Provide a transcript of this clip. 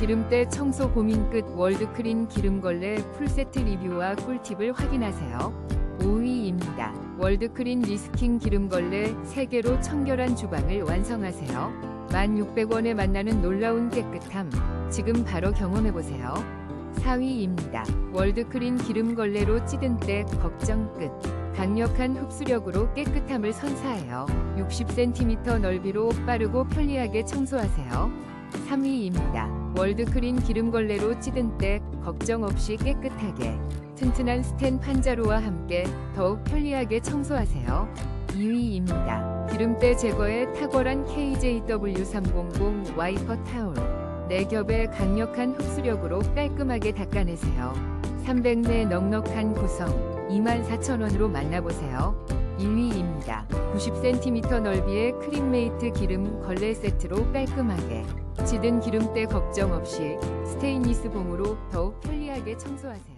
기름때 청소 고민 끝 월드크린 기름걸레 풀세트 리뷰와 꿀팁을 확인하세요. 5위입니다. 월드크린 리스킹 기름걸레 3개로 청결한 주방을 완성하세요. 1,600원에 만나는 놀라운 깨끗함. 지금 바로 경험해보세요. 4위입니다. 월드크린 기름걸레로 찌든 때 걱정 끝. 강력한 흡수력으로 깨끗함을 선사해요. 60cm 넓이로 빠르고 편리하게 청소하세요. 3위입니다. 월드크린 기름걸레로 찌든 때 걱정 없이 깨끗하게 튼튼한 스텐 판자루와 함께 더욱 편리하게 청소하세요. 2위입니다. 기름때 제거에 탁월한 KJW300 와이퍼 타올 4겹의 강력한 흡수력으로 깔끔하게 닦아내세요. 300내 넉넉한 구성 24,000원으로 만나보세요. 1위입니다. 90cm 넓이의 크림메이트 기름 걸레 세트로 깔끔하게 찌든 기름때 걱정 없이 스테인리스 봉으로 더욱 편리하게 청소하세요.